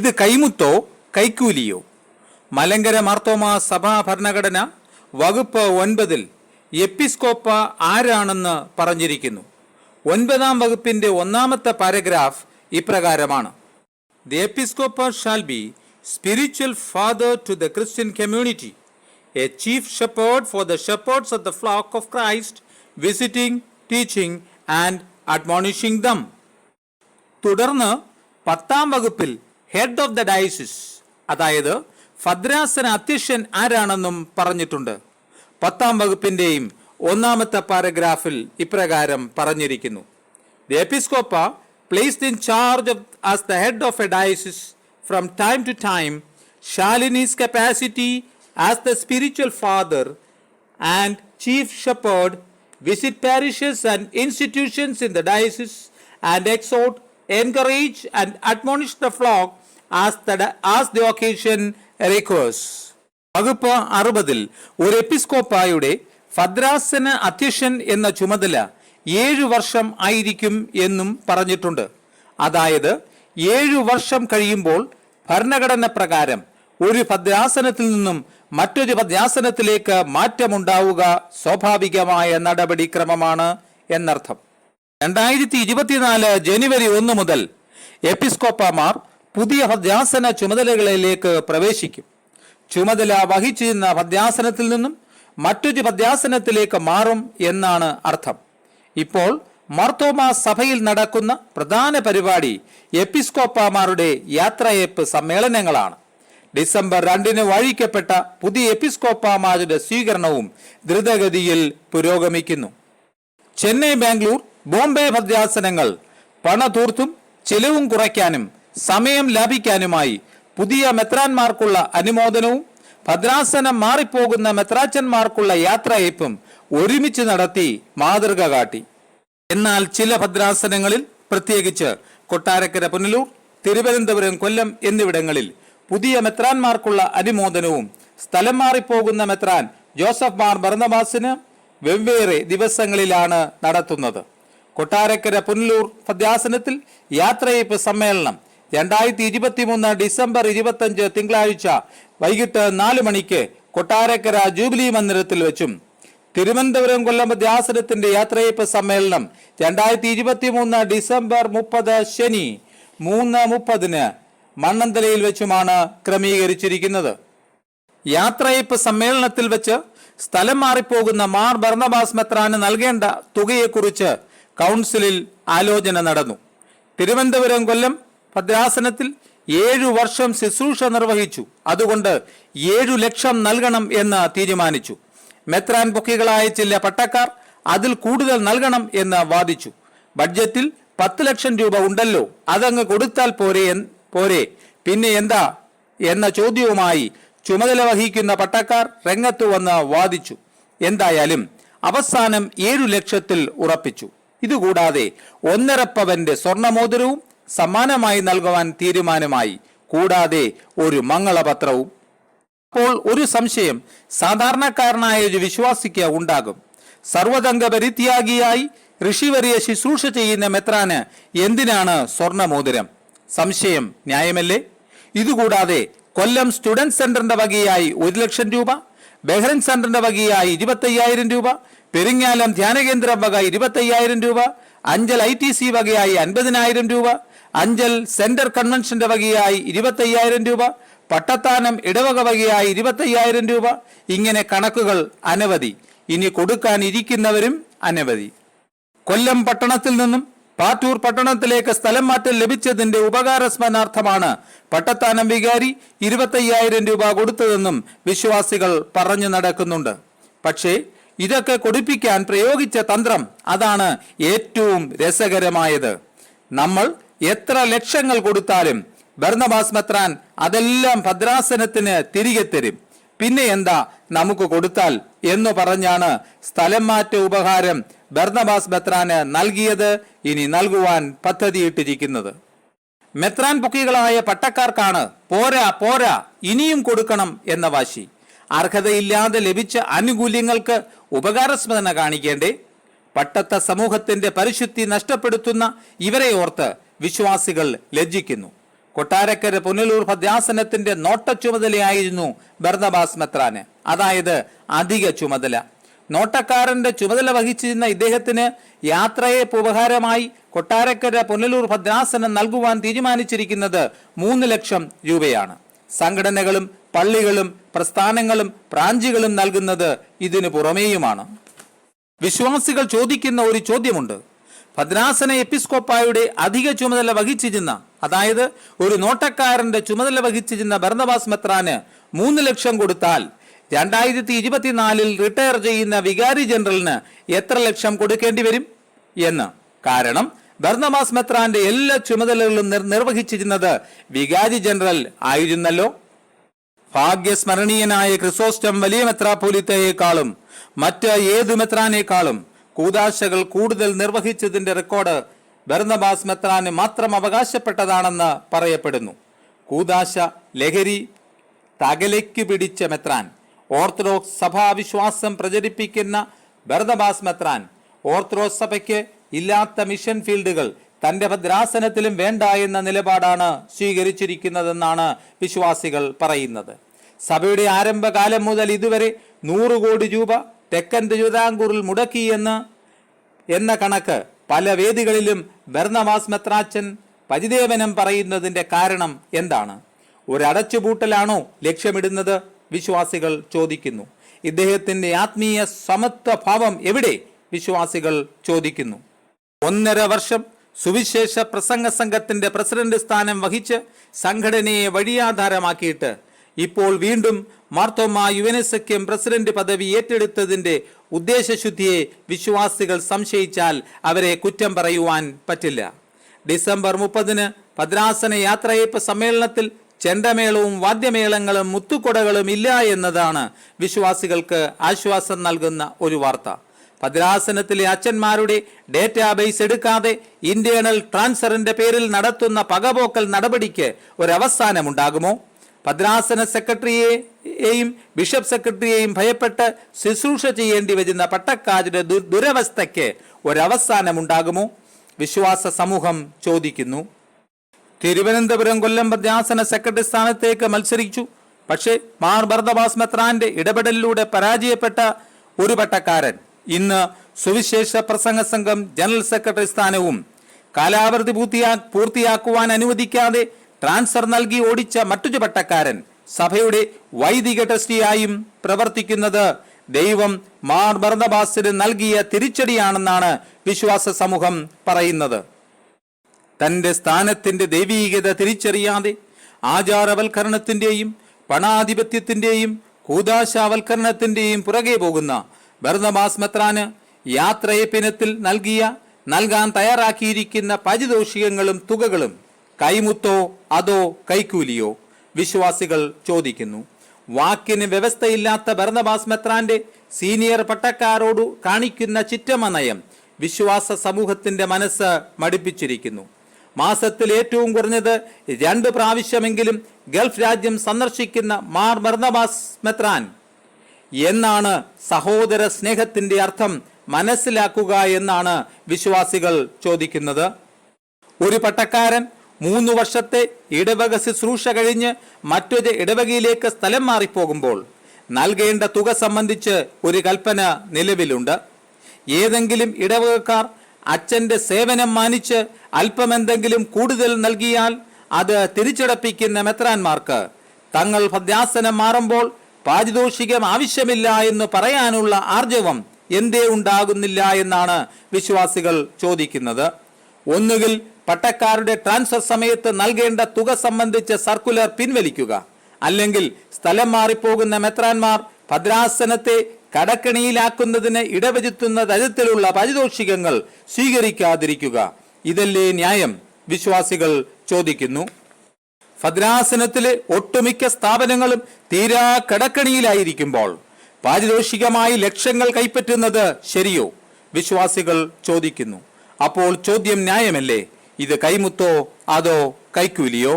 ഇത് കൈമുത്തോ കൈക്കൂലിയോ? മലങ്കര മാർത്തോമ സഭാ ഭരണഘടന വകുപ്പ് ഒൻപതിൽ എപ്പിസ്കോപ്പ ആരാണെന്ന് പറഞ്ഞിരിക്കുന്നു. ഒൻപതാം വകുപ്പിന്റെ ഒന്നാമത്തെ പാരഗ്രാഫ് ഇപ്രകാരമാണ്. The episcopa shall be spiritual father to the Christian community a chief shepherd for the shepherds of the flock of Christ visiting teaching and admonishing them. തുടർന്ന് പത്താം വകുപ്പിൽ ഹെഡ് ഓഫ് ദ ഡയസിസ് അതായത് ഭദ്രാസന അധ്യക്ഷൻ ആരാണെന്നും പറഞ്ഞിട്ടുണ്ട്. പത്താം വകുപ്പിന്റെയും ഒന്നാമത്തെ പാരഗ്രാഫിൽ ഇപ്രകാരം പറഞ്ഞിരിക്കുന്നു. The episcopa placed in charge of as the head of a diocese from time to time his capacity as the spiritual father and chief shepherd visit parishes and institutions in the diocese and exhort encourage and admonish the flock as that as the occasion requires വകുപ്പ് അറുപതിൽ ഒരു എപ്പിസ്കോപ്പായുടെ ഭദ്രാസന അധ്യക്ഷൻ എന്ന ചുമതല ഏഴു വർഷം ആയിരിക്കും എന്നും പറഞ്ഞിട്ടുണ്ട്. അതായത് ഏഴു വർഷം കഴിയുമ്പോൾ ഭരണഘടന പ്രകാരം ഒരു ഭദ്രാസനത്തിൽ നിന്നും മറ്റൊരു ഭദ്രാസനത്തിലേക്ക് മാറ്റമുണ്ടാവുക സ്വാഭാവികമായ നടപടിക്രമമാണ് എന്നർത്ഥം. രണ്ടായിരത്തി ഇരുപത്തിനാല് ജനുവരി ഒന്ന് മുതൽ എപ്പിസ്കോപ്പമാർ പുതിയ ഭദ്രാസന ചുമതലകളിലേക്ക് പ്രവേശിക്കും. ചുമതല വഹിച്ചിരുന്ന ഭദ്രാസനത്തിൽ നിന്നും മറ്റൊരു ഭദ്രാസനത്തിലേക്ക് മാറും എന്നാണ് അർത്ഥം. ഇപ്പോൾ മാർത്തോമ സഭയിൽ നടക്കുന്ന പ്രധാന പരിപാടി എപ്പിസ്കോപ്പമാരുടെ യാത്രയേപ്പ് സമ്മേളനങ്ങളാണ്. ഡിസംബർ രണ്ടിന് വഴിക്കപ്പെട്ട പുതിയ എപ്പിസ്കോപ്പമാരുടെ സ്വീകരണവും ദ്രുതഗതിയിൽ പുരോഗമിക്കുന്നു. ചെന്നൈ ബാംഗ്ലൂർ ബോംബെ ഭദ്രാസനങ്ങൾ പണതൂർത്തും ചെലവും കുറയ്ക്കാനും സമയം ലാഭിക്കാനുമായി പുതിയ മെത്രാന്മാർക്കുള്ള അനുമോദനവും ഭദ്രാസനം മാറിപ്പോകുന്ന മെത്രാച്ചന്മാർക്കുള്ള യാത്രയപ്പും ഒരുമിച്ച് നടത്തി മാതൃക കാട്ടി. എന്നാൽ ചില ഭദ്രാസനങ്ങളിൽ പ്രത്യേകിച്ച് കൊട്ടാരക്കര പുനലൂർ തിരുവനന്തപുരം കൊല്ലം എന്നിവിടങ്ങളിൽ പുതിയ മെത്രാന്മാർക്കുള്ള അനുമോദനവും സ്ഥലം മാറിപ്പോകുന്ന മെത്രാൻ ജോസഫ് മാർ ഭരണവാസിന് വെവ്വേറെ ദിവസങ്ങളിലാണ് നടത്തുന്നത്. കൊട്ടാരക്കര പുനലൂർ ഭദ്രാസനത്തിൽ യാത്രയപ്പ് സമ്മേളനം രണ്ടായിരത്തി ഇരുപത്തി മൂന്ന് ഡിസംബർ ഇരുപത്തഞ്ച് തിങ്കളാഴ്ച വൈകിട്ട് നാല് മണിക്ക് കൊട്ടാരക്കര ജൂബിലി മന്ദിരത്തിൽ വെച്ചും തിരുവനന്തപുരം കൊല്ലം ദ്യാസനത്തിന്റെ യാത്രയപ്പ് സമ്മേളനം രണ്ടായിരത്തി ഇരുപത്തി മൂന്ന് ഡിസംബർ മുപ്പത് ശനി മൂന്ന് മുപ്പതിന് മണ്ണന്തലയിൽ വെച്ചുമാണ് ക്രമീകരിച്ചിരിക്കുന്നത്. യാത്രയപ്പ് സമ്മേളനത്തിൽ വെച്ച് സ്ഥലം മാറിപ്പോകുന്ന മാർ ഭരണബാസ് മെത്രാന് നൽകേണ്ട തുകയെക്കുറിച്ച് കൗൺസിലിൽ ആലോചന നടന്നു. തിരുവനന്തപുരം കൊല്ലം ഭദ്രാസനത്തിൽ ഏഴു വർഷം ശുശ്രൂഷ നിർവഹിച്ചു. അതുകൊണ്ട് ഏഴു ലക്ഷം നൽകണം എന്ന് തീരുമാനിച്ചു. മെത്രാൻ പൊക്കികളായ ചില പട്ടക്കാർ അതിൽ കൂടുതൽ നൽകണം എന്ന് വാദിച്ചു. ബഡ്ജറ്റിൽ പത്ത് ലക്ഷം രൂപ ഉണ്ടല്ലോ അതങ്ങ് കൊടുത്താൽ പോരെ പോരെ. പിന്നെ എന്താ? എന്ന ചോദ്യവുമായി ചുമതല വഹിക്കുന്ന പട്ടക്കാർ രംഗത്ത് വന്ന് വാദിച്ചു. എന്തായാലും അവസാനം ഏഴു ലക്ഷത്തിൽ ഉറപ്പിച്ചു. ഇതുകൂടാതെ ഒന്നര പവന്റെ സ്വർണമോതിരവും സമ്മാനമായി നൽകുവാൻ തീരുമാനമായി കൂടാതെ ഒരു മംഗളപത്രവും. അപ്പോൾ ഒരു സംശയം സാധാരണക്കാരനായ ഒരു വിശ്വാസിക്ക് ഉണ്ടാകും. സർവതംഗ പരിത്യാഗിയായി ഋഷിവരിയെ ശുശ്രൂഷ ചെയ്യുന്ന മെത്രാന് എന്തിനാണ് സ്വർണമോതിരം? സംശയം ന്യായമല്ലേ? ഇതുകൂടാതെ കൊല്ലം സ്റ്റുഡന്റ് സെന്ററിന്റെ വകയായി ഒരു ലക്ഷം രൂപ ബഹ്റൻ സെന്ററിന്റെ വകയായി ഇരുപത്തയ്യായിരം രൂപ പെരിങ്ങാലം ധ്യാനകേന്ദ്രം വക ഇരുപത്തയ്യായിരം രൂപ അഞ്ചൽ ഐ ടി സി വകയായി അൻപതിനായിരം രൂപ അഞ്ചൽ സെന്റർ കൺവെൻഷന്റെ വകയായി ഇരുപത്തയ്യായിരം രൂപ പട്ടത്താനം ഇടവക വകയായി ഇരുപത്തയ്യായിരം രൂപ. ഇങ്ങനെ കണക്കുകൾ അനവധി. ഇനി കൊടുക്കാൻ ഇരിക്കുന്നവരും അനവധി. കൊല്ലം പട്ടണത്തിൽ നിന്നും പാറ്റൂർ പട്ടണത്തിലേക്ക് സ്ഥലം മാറ്റം ലഭിച്ചതിന്റെ ഉപകാരസ്മരണാർത്ഥമാണ് പട്ടത്താനം വികാരി ഇരുപത്തയ്യായിരം രൂപ കൊടുത്തതെന്നും വിശ്വാസികൾ പറഞ്ഞു നടക്കുന്നുണ്ട്. പക്ഷേ ഇതൊക്കെ കൊടുപ്പിക്കാൻ പ്രയോഗിച്ച തന്ത്രം അതാണ് ഏറ്റവും രസകരമായത്. നമ്മൾ എത്ര ലക്ഷങ്ങൾ കൊടുത്താലും ഭരണബാസ് മെത്രാൻ അതെല്ലാം ഭദ്രാസനത്തിന് തിരികെ തരും. പിന്നെ എന്താ നമുക്ക് കൊടുത്താൽ എന്ന് പറഞ്ഞാണ് സ്ഥലം മാറ്റ ഉപഹാരം ഭർണബാസ് മെത്രാന് നൽകിയത് ഇനി നൽകുവാൻ പദ്ധതിയിട്ടിരിക്കുന്നത്. മെത്രാൻ പൊക്കികളായ പട്ടക്കാർക്കാണ് പോരാ പോരാ ഇനിയും കൊടുക്കണം എന്ന വാശി. അർഹതയില്ലാതെ ലഭിച്ച ആനുകൂല്യങ്ങൾക്ക് ഉപകാരസ്മരണ കാണിക്കേണ്ടേ? പട്ടത്ത സമൂഹത്തിന്റെ പരിശുദ്ധി നഷ്ടപ്പെടുത്തുന്ന ഇവരെ ഓർത്ത് വിശ്വാസികൾ ലജ്ജിക്കുന്നു. കൊട്ടാരക്കര പുനലൂർ ഭദ്യാസനത്തിന്റെ നോട്ട ചുമതലയായിരുന്നു ബർദബാസ് മെത്രാന്. അതായത് അധിക ചുമതല. നോട്ടക്കാരന്റെ ചുമതല വഹിച്ചിരുന്ന ഇദ്ദേഹത്തിന് യാത്രയെ ഉപകാരമായി കൊട്ടാരക്കര പുനലൂർ ഭദ്രാസനം നൽകുവാൻ തീരുമാനിച്ചിരിക്കുന്നത് മൂന്ന് ലക്ഷം രൂപയാണ്. സംഘടനകളും പള്ളികളും പ്രസ്ഥാനങ്ങളും പ്രാഞ്ചികളും നൽകുന്നത് ഇതിനു പുറമേയുമാണ്. വിശ്വാസികൾ ചോദിക്കുന്ന ഒരു ചോദ്യമുണ്ട്. ഭദ്രാസന എപ്പിസ്കോപ്പായുടെ അധിക ചുമതല വഹിച്ചിരുന്ന അതായത് ഒരു നോട്ടക്കാരന്റെ ചുമതല വഹിച്ചിരുന്ന ഭരണബാസ് മെത്രാന് മൂന്ന് ലക്ഷം കൊടുത്താൽ രണ്ടായിരത്തി ഇരുപത്തിനാലിൽ റിട്ടയർ ചെയ്യുന്ന വികാരി ജനറലിന് എത്ര ലക്ഷം കൊടുക്കേണ്ടി വരും എന്ന്. കാരണം ഭർണബാസ് മെത്രാന്റെ എല്ലാ ചുമതലകളും നിർ- നിർവഹിച്ചിരുന്നത് വികാരി ജനറൽ ആയിരുന്നല്ലോ. ഭാഗ്യസ്മരണീയനായ ക്രിസോസ്റ്റം വലിയ മെത്രാപോലിത്തയേക്കാളും മറ്റ് ഏതു മെത്രാനേക്കാളും കൂതാശകൾ കൂടുതൽ നിർവഹിച്ചതിന്റെ റെക്കോർഡ് ബർന്നബാസ് മെത്രാന് മാത്രം അവകാശപ്പെട്ടതാണെന്ന് പറയപ്പെടുന്നു. കൂതാശ ലഹരി തകലയ്ക്ക് പിടിച്ച മെത്രാൻ ഓർത്തഡോക്സ് സഭാവിശ്വാസം പ്രചരിപ്പിക്കുന്ന ഭരതബാസ് മെത്രാൻ ഓർത്തഡോക്സ് സഭയ്ക്ക് ഇല്ലാത്ത മിഷൻ ഫീൽഡുകൾ തന്റെ ഭദ്രാസനത്തിലും വേണ്ട എന്ന നിലപാടാണ് സ്വീകരിച്ചിരിക്കുന്നതെന്നാണ് വിശ്വാസികൾ പറയുന്നത്. സഭയുടെ ആരംഭകാലം മുതൽ ഇതുവരെ നൂറ് കോടി രൂപ തെക്കൻ തിരുവിതാംകൂറിൽ മുടക്കിയെന്ന് എന്ന കണക്ക് പല വേദികളിലും ബർണമാസ് മെത്രാച്ചൻ പരിദേവനം പറയുന്നതിന്റെ കാരണം എന്താണ്? ഒരു അടച്ചുപൂട്ടലാണോ ലക്ഷ്യമിടുന്നത്? വിശ്വാസികൾ ചോദിക്കുന്നു. ഇദ്ദേഹത്തിന്റെ ആത്മീയ സമത്വഭാവം എവിടെ? വിശ്വാസികൾ ചോദിക്കുന്നു. ഒന്നര വർഷം സുവിശേഷ പ്രസംഗ സംഘത്തിന്റെ പ്രസിഡന്റ് സ്ഥാനം വഹിച്ച് സംഘടനയെ വഴിയാധാരമാക്കിയിട്ട് ഇപ്പോൾ വീണ്ടും മാർത്തോമ യുവനസഖ്യം പ്രസിഡന്റ് പദവി ഏറ്റെടുത്തതിന്റെ ഉദ്ദേശശുദ്ധിയെ വിശ്വാസികൾ സംശയിച്ചാൽ അവരെ കുറ്റം പറയുവാൻ പറ്റില്ല. ഡിസംബർ മുപ്പതിന് ഭദ്രാസന യാത്രയപ്പ് സമ്മേളനത്തിൽ ചെണ്ടമേളവും വാദ്യമേളങ്ങളും മുത്തുകൊടകളും ഇല്ല എന്നതാണ് വിശ്വാസികൾക്ക് ആശ്വാസം നൽകുന്ന ഒരു വാർത്ത. ഭദ്രാസനത്തിലെ അച്ഛന്മാരുടെ ഡേറ്റാബേസ് എടുക്കാതെ ഇന്റേണൽ ട്രാൻസ്ഫറിന്റെ പേരിൽ നടത്തുന്ന പകപോക്കൽ നടപടിക്ക് ഒരവസാനമുണ്ടാകുമോ ഭദ്രാസന സെക്രട്ടറിയെയും ബിഷപ്പ് സെക്രട്ടറിയെയും ഭയപ്പെട്ട് ശുശ്രൂഷ ചെയ്യേണ്ടി വരുന്ന പട്ടക്കാരുടെ ദുരവസ്ഥയ്ക്ക് ഒരവസാനമുണ്ടാകുമോ? വിശ്വാസ സമൂഹം ചോദിക്കുന്നു. തിരുവനന്തപുരം കൊല്ലം ഭദ്രാസന സെക്രട്ടറി സ്ഥാനത്തേക്ക് മത്സരിച്ചു. പക്ഷേ മാർ ഭരതവാസ് മെത്രാന്റെ ഇടപെടലിലൂടെ പരാജയപ്പെട്ട ഒരു പട്ടക്കാരൻ ഇന്ന് സുവിശേഷ പ്രസംഗ സംഘം ജനറൽ സെക്രട്ടറി സ്ഥാനവും കാലാവധി പൂർത്തിയാ പൂർത്തിയാക്കുവാൻ അനുവദിക്കാതെ ട്രാൻസ്ഫർ നൽകി ഓടിച്ച മറ്റൊരു പട്ടക്കാരൻ സഭയുടെ വൈദിക ട്രസ്റ്റിയായും പ്രവർത്തിക്കുന്നത്. ദൈവം മാർ ബർദബാസിന് നൽകിയ തിരിച്ചടിയാണെന്നാണ് വിശ്വാസ സമൂഹം പറയുന്നത്. തന്റെ സ്ഥാനത്തിന്റെ ദൈവീകത തിരിച്ചറിയാതെ ആചാരവൽക്കരണത്തിന്റെയും പണാധിപത്യത്തിന്റെയും കൂതാശാവൽക്കരണത്തിന്റെയും പുറകെ പോകുന്ന ഭരണബാസ് മെത്രാന് യാത്രയപ്പിനത്തിൽ നൽകിയ നൽകാൻ തയ്യാറാക്കിയിരിക്കുന്ന പാരിതോഷികങ്ങളും തുകകളും കൈമുത്തോ അതോ കൈക്കൂലിയോ? വിശ്വാസികൾ ചോദിക്കുന്നു. വാക്കിന് വ്യവസ്ഥയില്ലാത്ത ഭരണബാസ് മെത്രാന്റെ സീനിയർ പട്ടക്കാരോട് കാണിക്കുന്ന ചിറ്റമ നയം വിശ്വാസ സമൂഹത്തിന്റെ മനസ്സ് മടിപ്പിച്ചിരിക്കുന്നു. മാസത്തിൽ ഏറ്റവും കുറഞ്ഞത് രണ്ട് പ്രാവശ്യമെങ്കിലും ഗൾഫ് രാജ്യം സന്ദർശിക്കുന്ന മാർ ഭരണബാസ് മെത്രാൻ. എന്നാണ് സഹോദര സ്നേഹത്തിന്റെ അർത്ഥം മനസ്സിലാക്കുക എന്നാണ് വിശ്വാസികൾ ചോദിക്കുന്നത്. ഒരു പട്ടക്കാരൻ മൂന്ന് വർഷത്തെ ഇടവക ശുശ്രൂഷ കഴിഞ്ഞ് മറ്റൊരു ഇടവകയിലേക്ക് സ്ഥലം മാറിപ്പോകുമ്പോൾ നൽകേണ്ട തുക സംബന്ധിച്ച് ഒരു കൽപ്പന നിലവിലുണ്ട്. ഏതെങ്കിലും ഇടവകക്കാർ അച്ഛന്റെ സേവനം മാനിച്ച് അല്പമെന്തെങ്കിലും കൂടുതൽ നൽകിയാൽ അത് തിരിച്ചടപ്പിക്കുന്ന മെത്രാന്മാർക്ക് തങ്ങൾ പദ്യാസനം മാറുമ്പോൾ പാരിതോഷികം ആവശ്യമില്ല എന്ന് പറയാനുള്ള ആർജവം എന്തേ ഉണ്ടാകുന്നില്ല എന്നാണ് വിശ്വാസികൾ ചോദിക്കുന്നത്. ഒന്നുകിൽ പട്ടക്കാരുടെ ട്രാൻസ്ഫർ സമയത്ത് നൽകേണ്ട തുക സംബന്ധിച്ച് സർക്കുലർ പിൻവലിക്കുക. അല്ലെങ്കിൽ സ്ഥലം മാറിപ്പോകുന്ന മെത്രാൻമാർ ഭദ്രാസനത്തെ കടക്കണിയിലാക്കുന്നതിന് ഇടവരുത്തുന്ന തരത്തിലുള്ള പാരിതോഷികങ്ങൾ സ്വീകരിക്കാതിരിക്കുക. ഇതല്ലേ ന്യായം? വിശ്വാസികൾ ചോദിക്കുന്നു. ഭദ്രാസനത്തിലെ ഒട്ടുമിക്ക സ്ഥാപനങ്ങളും തീരാ കടക്കണിയിലായിരിക്കുമ്പോൾ പാരിതോഷികമായി ലക്ഷ്യങ്ങൾ കൈപ്പറ്റുന്നത് ശരിയോ? വിശ്വാസികൾ ചോദിക്കുന്നു. അപ്പോൾ ചോദ്യം ന്യായമല്ലേ? ഇത് കൈമുത്തോ അതോ കൈക്കൂലിയോ?